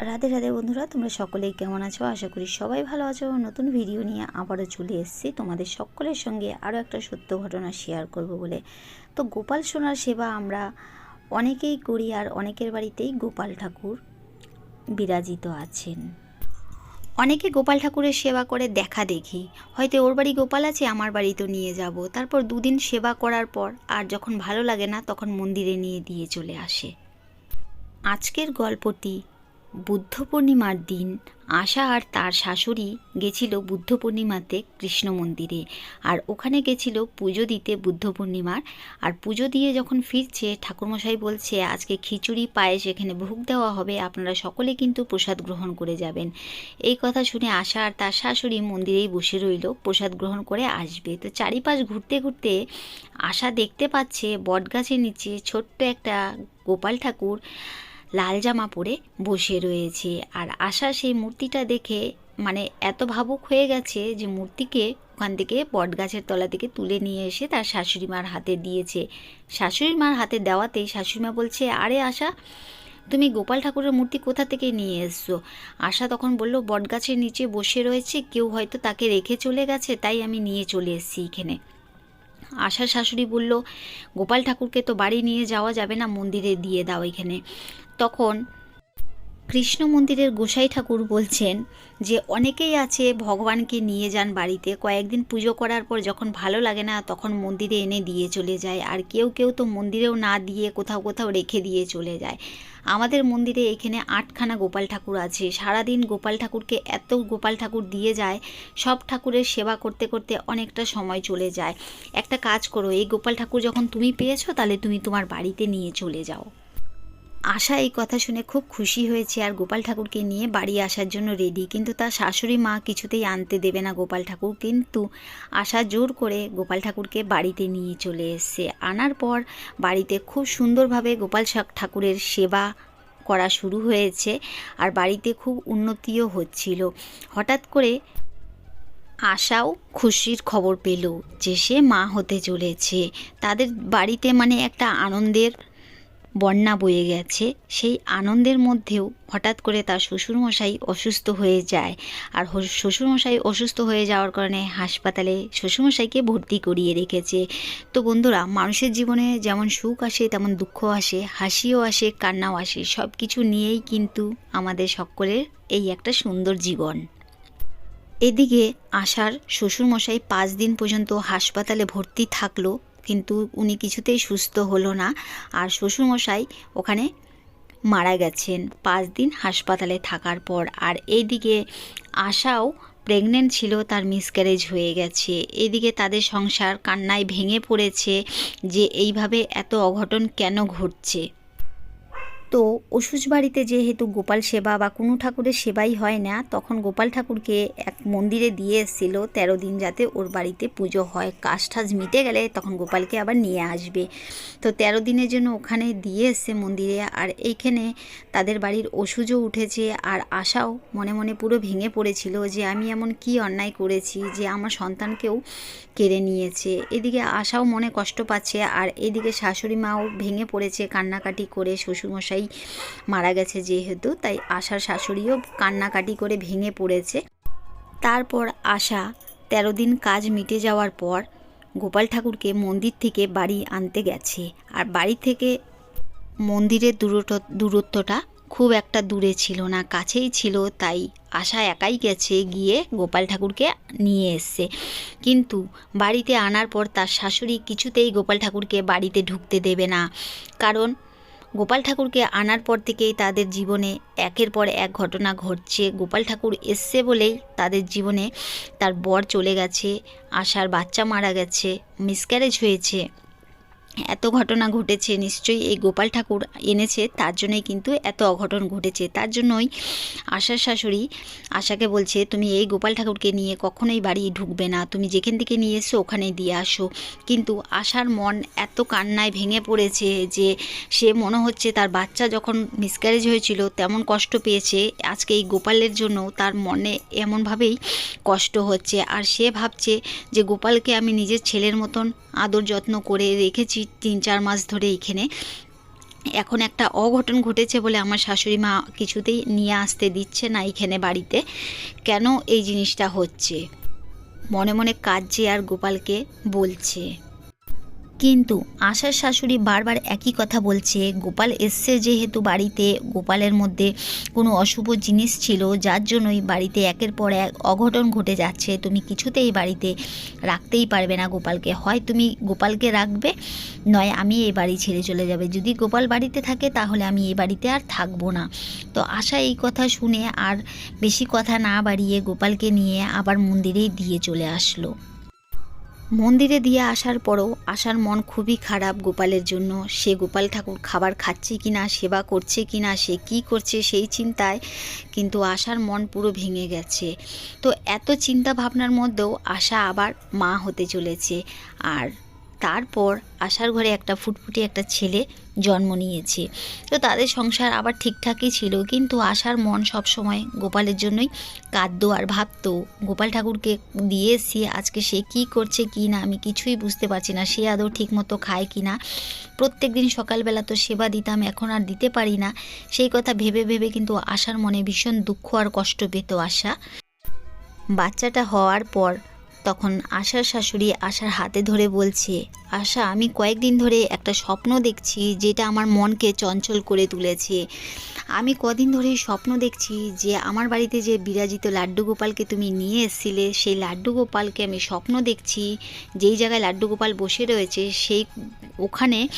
রাধে রাধে বন্ধুরা, তোমরা সকলেই কেমন আছো? আশা করি সবাই ভালো আছো। নতুন ভিডিও নিয়ে আবারও চলে এসেছি। তোমাদের সকলের সঙ্গে আরও একটা সত্য ঘটনা শেয়ার করব বলে। তো গোপাল সোনার সেবা আমরা অনেকেই করি আর অনেকের বাড়িতেই গোপাল ঠাকুর বিরাজিত আছেন। অনেকে গোপাল ঠাকুরের সেবা করে দেখা দেখি। হয়তো ওর বাড়ি গোপাল আছে, আমার বাড়িতেও নিয়ে যাব। তারপর দুদিন সেবা করার পর আর যখন ভালো লাগে না, তখন মন্দিরে নিয়ে দিয়ে চলে আসে। আজকের গল্পটি বুদ্ধ পূর্ণিমার দিন, আশা আর তার শাশুড়ি গেছিল বুদ্ধ পূর্ণিমাতে কৃষ্ণ মন্দিরে। আর ওখানে গেছিল পুজো দিতে বুদ্ধ পূর্ণিমার আর পুজো দিয়ে যখন ফিরছে, ঠাকুরমশাই বলছে, আজকে খিচুড়ি, পায়েস এখানে ভোগ দেওয়া হবে। আপনারা সকলে কিন্তু প্রসাদ গ্রহণ করে যাবেন। এই কথা শুনে আশা আর তার শাশুড়ি মন্দিরেই বসে রইল, প্রসাদ গ্রহণ করে আসবে। তো চারিপাশ ঘুরতে ঘুরতে আশা দেখতে পাচ্ছে, বটগাছের নিচে ছোট্ট একটা গোপাল ঠাকুর লাল জামা পরে বসে রয়েছে। আর আশা সেই মূর্তিটা দেখে মানে এত ভাবুক হয়ে গেছে যে মূর্তিকে ওখান থেকে বট গাছের তলা থেকে তুলে নিয়ে এসে তার শাশুড়ি মার হাতে দিয়েছে। শাশুড়ি মার হাতে দেওয়াতেই শাশুড়ি মা বলছে, আরে আশা, তুমি গোপাল ঠাকুরের মূর্তি কোথা থেকে নিয়ে এসছো? আশা তখন বলল, বটগাছের নিচে বসে রয়েছে, কেউ হয়তো তাকে রেখে চলে গেছে, তাই আমি নিয়ে চলে এসেছি এখানে। আশার শাশুড়ি বলল, গোপাল ঠাকুরকে তো বাড়ি নিয়ে যাওয়া যাবে না, মন্দিরে দিয়ে দাও এখানে। তখন কৃষ্ণ মন্দিরের গোসাই ঠাকুর বলছেন যে, অনেকেই আছে ভগবানকে নিয়ে যান বাড়িতে। কয়েকদিন পুজো করার পর যখন ভালো লাগে না, তখন মন্দিরে এনে দিয়ে চলে যায়। আর কেউ কেউ তো মন্দিরেও না দিয়ে কোথাও কোথাও রেখে দিয়ে চলে যায়। আমাদের মন্দিরে এখানে আটখানা গোপাল ঠাকুর আছে। সারাদিন গোপাল ঠাকুরকে এত গোপাল ঠাকুর দিয়ে যায়, সব ঠাকুরের সেবা করতে করতে অনেকটা সময় চলে যায়। একটা কাজ করো, এই গোপাল ঠাকুর যখন তুমি পেয়েছ, তাহলে তুমি তোমার বাড়িতে নিয়ে চলে যাও। আশা এই কথা শুনে খুব খুশি হয়েছে আর গোপাল ঠাকুরকে নিয়ে বাড়ি আসার জন্য রেডি কিন্তু তার শাশুড়ি মা কিছুতেই আনতে দেবে না গোপাল ঠাকুর। কিন্তু আশা জোর করে গোপাল ঠাকুরকে বাড়িতে নিয়ে চলে এসছে। আনার পর বাড়িতে খুব সুন্দরভাবে গোপাল ঠাকুরের সেবা করা শুরু হয়েছে আর বাড়িতে খুব উন্নতিও হচ্ছিল। হঠাৎ করে আশাও খুশির খবর পেল যে সে মা হতে চলেছে। তাদের বাড়িতে মানে একটা আনন্দের বন্যা বয়ে গেছে, সেই আনন্দের মধ্যেও হঠাৎ করে তার শ্বশুরমশাই অসুস্থ হয়ে যায়। আর শ্বশুরমশাই অসুস্থ হয়ে যাওয়ার কারণে হাসপাতালে শ্বশুরমশাইকে ভর্তি করিয়ে রেখেছে। তো বন্ধুরা, মানুষের জীবনে যেমন সুখ আসে, তেমন দুঃখ আসে, হাসিও আসে, কান্নাও আসে। সব কিছু নিয়েই কিন্তু আমাদের সকলের এই একটা সুন্দর জীবন। এদিকে আশার শ্বশুরমশাই পাঁচ দিন পর্যন্ত হাসপাতালে ভর্তি থাকল। কিন্তু উনি কিছুতেই সুস্থ হলো না। আর শ্বশুরমশাই ওখানে মারা গেছেন পাঁচ দিন হাসপাতালে থাকার পর। আর এইদিকে আশাও প্রেগনেন্ট ছিল, তার মিসক্যারেজ হয়ে গেছে। এদিকে তাদের সংসার কান্নায় ভেঙে পড়েছে যে, এইভাবে এত অঘটন কেন ঘটছে? তো অসুচ বাড়িতে যেহেতু গোপাল সেবা বা কোনো ঠাকুরের সেবাই হয় না, তখন গোপাল ঠাকুরকে এক মন্দিরে দিয়ে এসেছিল তেরো দিন যাতে ওর বাড়িতে পুজো হয়। কাজ টাজ মিটে গেলে তখন গোপালকে আবার নিয়ে আসবে। তো তেরো দিনের জন্য ওখানে দিয়ে এসছে মন্দিরে আর এইখানে তাদের বাড়ির অসুজও উঠেছে আর আশাও মনে মনে পুরো ভেঙে পড়েছিল যে আমি এমন কি অন্যায় করেছি যে আমার সন্তানকেও কেড়ে নিয়েছে। এদিকে আশাও মনে কষ্ট পাচ্ছে আর এদিকে শাশুড়ি মাও ভেঙে পড়েছে কান্নাকাটি করে, শ্বশুরমশাই মারা গেছে যেহেতু, তাই আশার শাশুড়িও কান্নাকাটি করে ভেঙে পড়েছে। তারপর আশা তেরো দিন কাজ মিটে যাওয়ার পর গোপাল ঠাকুরকে মন্দির থেকে বাড়ি আনতে গেছে। আর বাড়ি থেকে মন্দিরের দূরত্ব দূরত্বটা খুব একটা দূরে ছিল না, কাছেই ছিল, তাই আশা একাই গেছে গিয়ে গোপাল ঠাকুরকে নিয়ে এসছে। কিন্তু বাড়িতে আনার পর তার শাশুড়ি কিছুতেই গোপাল ঠাকুরকে বাড়িতে ঢুকতে দেবে না। কারণ গোপাল ঠাকুরকে আনার পর থেকেই তাদের জীবনে একের পর এক ঘটনা ঘটছে। গোপাল ঠাকুর এসছে বলেই তাদের জীবনে তার বর চলে গেছে, আশার বাচ্চা মারা গেছে মিসক্যারেজ হয়েছে। এত ঘটনা ঘটেছে, নিশ্চয়ই এই গোপাল ঠাকুর এনেছে, তার জন্যই কিন্তু এত অঘটন ঘটেছে। তার জন্যই আশার শাশুড়ি আশাকে বলছে, তুমি এই গোপাল ঠাকুরকে নিয়ে কখনোই বাড়ি ঢুকবে না। তুমি যেখান থেকে নিয়ে এসো ওখানে দিয়ে আসো। কিন্তু আশার মন এত কান্নায় ভেঙে পড়েছে যে সে মনে হচ্ছে তার বাচ্চা যখন মিসক্যারেজ হয়েছিল তেমন কষ্ট পেয়েছে। আজকে এই গোপালের জন্য তার মনে এমনভাবেই কষ্ট হচ্ছে। আর সে ভাবছে যে গোপালকে আমি নিজের ছেলের মতন আদর যত্ন করে রেখেছি তিন চার মাস ধরে এইখানে এখন একটা অঘটন ঘটেছে বলে আমার শাশুড়ি মা কিছুতেই নিয়ে আসতে দিচ্ছে না এইখানে বাড়িতে। কেন এই জিনিসটা হচ্ছে? মনে মনে কাজ যে আর গোপালকে বলছে। কিন্তু আশার শাশুড়ি বারবার একই কথা বলছে, গোপাল এসছে যেহেতু বাড়িতে, গোপালের মধ্যে কোনো অশুভ জিনিস ছিল, যার জন্যই বাড়িতে একের পর এক অঘটন ঘটে যাচ্ছে। তুমি কিছুতেই বাড়িতে রাখতেই পারবে না গোপালকে। হয় তুমি গোপালকে রাখবে, নয় আমি এই বাড়ি ছেড়ে চলে যাবে। যদি গোপাল বাড়িতে থাকে, তাহলে আমি এই বাড়িতে আর থাকব না। তো আশা এই কথা শুনে আর বেশি কথা না বাড়িয়ে গোপালকে নিয়ে আবার মন্দিরেই দিয়ে চলে আসলো। মন্দিরে দিয়ে আসার পরও আসার মন খুবই খারাপ গোপালের জন্য। সে গোপাল ঠাকুর খাবার খাচ্ছে কি না সেবা করছে কি না সে কি করছে সেই চিন্তায় কিন্তু আশার মন পুরো ভেঙে গেছে। তো এত চিন্তা ভাবনার মধ্যেও আশা আবার মা হতে চলেছে। আর তারপর আশার ঘরে একটা ফুটফুটে একটা ছেলে জন্ম নিয়েছে। তো তাদের সংসার আবার ঠিকঠাকই ছিল, কিন্তু আশার মন সব সময় গোপালের জন্যই কাঁদতো আর ভাবতো, গোপাল ঠাকুরকে দিয়ে এসছি, আজকে সে কি করছে কি না, আমি কিছুই বুঝতে পারছি না, সে আদৌ ঠিকমতো খায় কি না? প্রত্যেক দিন সকালবেলা তো সেবা দিতাম, এখন আর দিতে পারি না। সেই কথা ভেবে ভেবে কিন্তু আশার মনে ভীষণ দুঃখ আর কষ্ট পেত আশা। বাচ্চাটা হওয়ার পর তখন আশার শাশুড়ি আশার হাতে ধরে বলছে, আশা, আমি কয়েকদিন ধরে একটা স্বপ্ন দেখছি যেটা আমার মনকে চঞ্চল করে তুলেছে। আমি কদিন ধরে স্বপ্ন দেখছি যে আমার বাড়িতে যে বিরাজিত লাড্ডু গোপালকে তুমি নিয়ে এসেছিলে, সেই লাড্ডু গোপালকে আমি স্বপ্ন দেখছি, যেই জায়গায় লাড্ডু গোপাল বসে রয়েছে, সেই ওখানে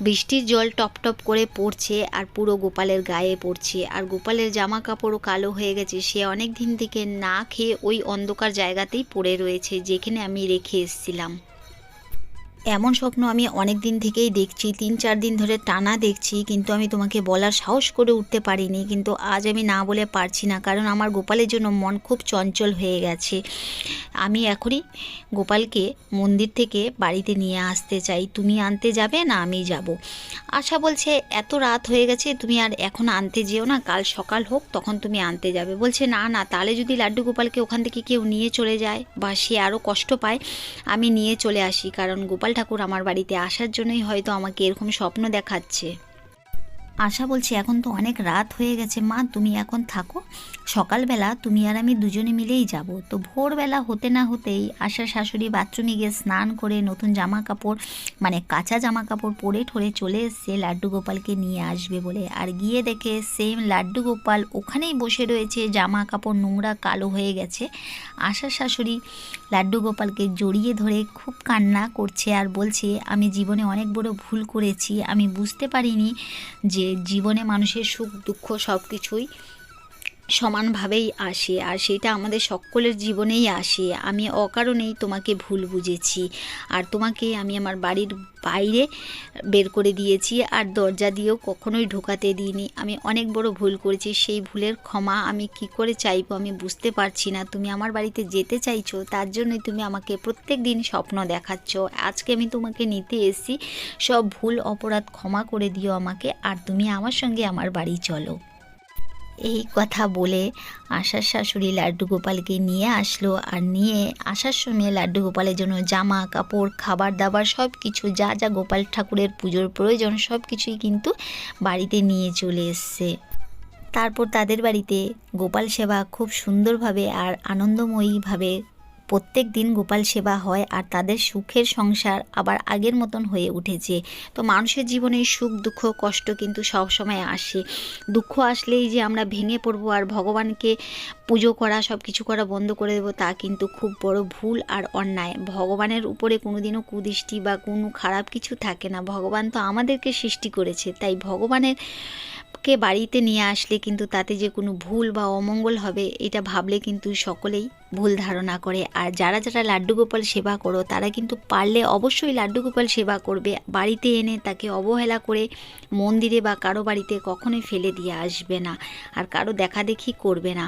বৃষ্টির জল টপ টপ করে পড়ছে আর পুরো গোপালের গায়ে পড়ছে। আর গোপালের জামা কাপড়ও কালো হয়ে গেছে। সে অনেক দিন থেকে না খেয়ে ওই অন্ধকার জায়গাতেই পড়ে রয়েছে, যেখানে আমি রেখে এসেছিলাম। এমন স্বপ্ন আমি অনেক দিন থেকেই দেখছি, তিন চার দিন ধরে টানা দেখছি, কিন্তু আমি তোমাকে বলার সাহস করে উঠতে পারিনি, কিন্তু আজ আমি না বলে পারছি না, কারণ আমার গোপালের জন্য মন খুব চঞ্চল হয়ে গেছে। আমি এখনই গোপালকে মন্দির থেকে বাড়িতে নিয়ে আসতে চাই, তুমি আনতে যাবে না আমি যাব। আশা বলছে, এত রাত হয়ে গেছে, তুমি আর এখন আনতে যেও না, কাল সকাল হোক, তখন তুমি আনতে যাবে। বলছে, না না, তাহলে যদি লাড্ডু গোপালকে ওখান থেকে কেউ নিয়ে চলে যায় বা সে আরও কষ্ট পায়, আমি নিয়ে চলে আসি। কারণ গোপাল ঠাকুর আমার বাড়িতে আসার জন্যই হয়তো আমাকে এরকম স্বপ্ন দেখাচ্ছে। আশা বলছে এখন তো অনেক রাত হয়ে গেছে। মা, তুমি এখন থাকো। সকালবেলা তুমি আর আমি দুজনে মিলেই যাব। তো ভোরবেলা হতে না হতেই আশা শাশুড়ি বাথরুমে গিয়ে স্নান করে নতুন জামা কাপড় মানে কাঁচা জামা কাপড় পরে ঠরে চলে এসছে লাড্ডু গোপালকে নিয়ে আসবে বলে। আর গিয়ে দেখে সেম লাড্ডু গোপাল ওখানেই বসে রয়েছে। জামা কাপড় নোংরা কালো হয়ে গেছে। আশা শাশুড়ি লাড্ডু গোপালকে জড়িয়ে ধরে খুব কান্না করছে আর বলছে, আমি জীবনে অনেক বড় ভুল করেছি। আমি বুঝতে পারিনি যে জীবনে মানুষের সুখ দুঃখ সব কিছুই সমানভাবেই আসে আর সেটা আমাদের সকলের জীবনেই আসে। আমি অকারণেই তোমাকে ভুল বুঝেছি আর তোমাকে আমি আমার বাড়ির বাইরে বের করে দিয়েছি আর দরজা দিয়েও কখনোই ঢোকাতে দিইনি। আমি অনেক বড় ভুল করেছি, সেই ভুলের ক্ষমা আমি কি করে চাইব আমি বুঝতে পারছি না। তুমি আমার বাড়িতে যেতে চাইছো, তার জন্যই তুমি আমাকে প্রত্যেক দিন স্বপ্ন দেখাচ্ছ। আজকে আমি তোমাকে নিতে এসেছি, সব ভুল, অপরাধ ক্ষমা করে দিও আমাকে আর তুমি আমার সঙ্গে আমার বাড়ি চলো। এই কথা বলে আশার শাশুড়ি লাড্ডু গোপালকে নিয়ে আসলো আর নিয়ে আসার সময় লাড্ডু গোপালের জন্য জামা, কাপড়, খাবার দাবার সব কিছু, যা যা গোপাল ঠাকুরের পুজোর প্রয়োজন সব কিছুই কিন্তু বাড়িতে নিয়ে চলে এসছে। তারপর তাদের বাড়িতে গোপাল সেবা খুব সুন্দরভাবে আর আনন্দময়ীভাবে প্রত্যেক দিন গোপাল সেবা হয় আর তাদের সুখের সংসার আবার আগের মতন হয়ে উঠেছে। তো মানুষের জীবনে সুখ, দুঃখ, কষ্ট কিন্তু সব সময় আসে। দুঃখ আসলেই যে আমরা ভেঙে পড়ব আর ভগবানকে পুজো করা সব কিছু করা বন্ধ করে দেবো তা কিন্তু খুব বড় ভুল আর অন্যায়। ভগবানের উপরে কোনোদিনও কুদৃষ্টি বা কোনো খারাপ কিছু থাকে না। ভগবান তো আমাদেরকে সৃষ্টি করেছে, তাই ভগবানের কে বাড়িতে নিয়ে আসলে কিন্তু তাতে যে কোনো ভুল বা অমঙ্গল হবে, এটা ভাবলে কিন্তু সকলেই ভুল ধারণা করে। আর যারা যারা লাড্ডু গোপাল সেবা করো, তারা কিন্তু পারলে অবশ্যই লাড্ডু গোপাল সেবা করবে। বাড়িতে এনে তাকে অবহেলা করে মন্দিরে বা কারও বাড়িতে কখনোই ফেলে দিয়ে আসবে না আর কারও দেখাদেখি করবে না।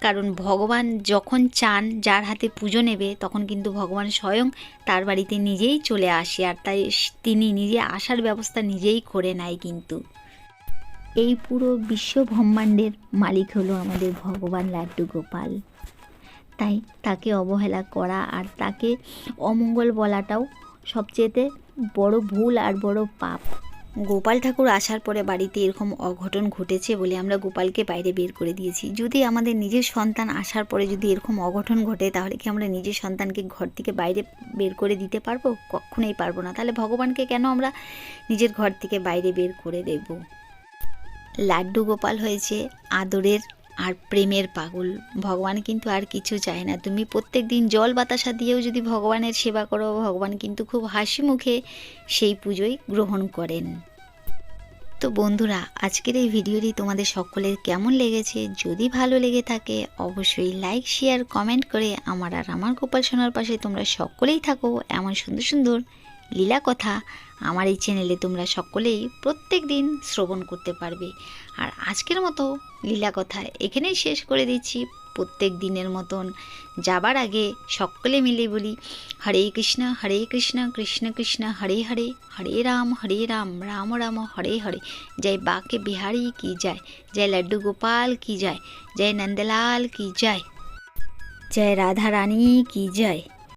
কারণ ভগবান যখন চান যার হাতে পুজো নেবে, তখন কিন্তু ভগবান স্বয়ং তার বাড়িতে নিজেই চলে আসে। আর তাই তিনি নিজে আসার ব্যবস্থা নিজেই করে নেয় কিন্তু। এই পুরো বিশ্ব ব্রহ্মাণ্ডের মালিক হলো আমাদের ভগবান লাড্ডু গোপাল। তাই তাকে অবহেলা করা আর তাকে অমঙ্গল বলাটাও সবচেয়েতে বড় ভুল আর বড় পাপ। গোপাল ঠাকুর আসার পরে বাড়িতে এরকম অঘটন ঘটেছে বলে আমরা গোপালকে বাইরে বের করে দিয়েছি। যদি আমাদের নিজের সন্তান আসার পরে যদি এরকম অঘটন ঘটে, তাহলে কি আমরা নিজের সন্তানকে ঘর থেকে বাইরে বের করে দিতে পারব? কখনোই পারব না। তাহলে ভগবানকে কেন আমরা নিজের ঘর থেকে বাইরে বের করে দেব? লাড্ডু গোপাল হয়েছে আদরের আর প্রেমের পাগল। ভগবান কিন্তু আর কিছু চায় না। তুমি প্রত্যেক দিন জল বাতাসা দিয়েও যদি ভগবানের সেবা করো, ভগবান কিন্তু খুব হাসি মুখে সেই পুজোই গ্রহণ করেন। তো বন্ধুরা, আজকের এই ভিডিওটি তোমাদের সকলের কেমন লেগেছে? যদি ভালো লেগে থাকে, অবশ্যই লাইক, শেয়ার, কমেন্ট করে আমার আর আমার গোপাল সোনার পাশে তোমরা সকলেই থাকো এমন সুন্দর সুন্দর লীলা কথা আমার এই চ্যানেলে তোমরা সকলেই প্রত্যেক দিন শ্রবণ করতে পারবে। আর আজকের মতো লীলা কথা এখানেই শেষ করে দিচ্ছি। প্রত্যেক দিনের মতন যাবার আগে সকলে মিলে বলি, হরে কৃষ্ণ হরে কৃষ্ণ কৃষ্ণ কৃষ্ণ, হরে হরে হরে রাম হরে রাম রাম রাম, হরে হরে। জয় বাকে বিহারি কি যায়, জয় লাড্ডু গোপাল কি যায়, জয় নন্দলাল কি যায়, জয় রাধা রানী কি যায়।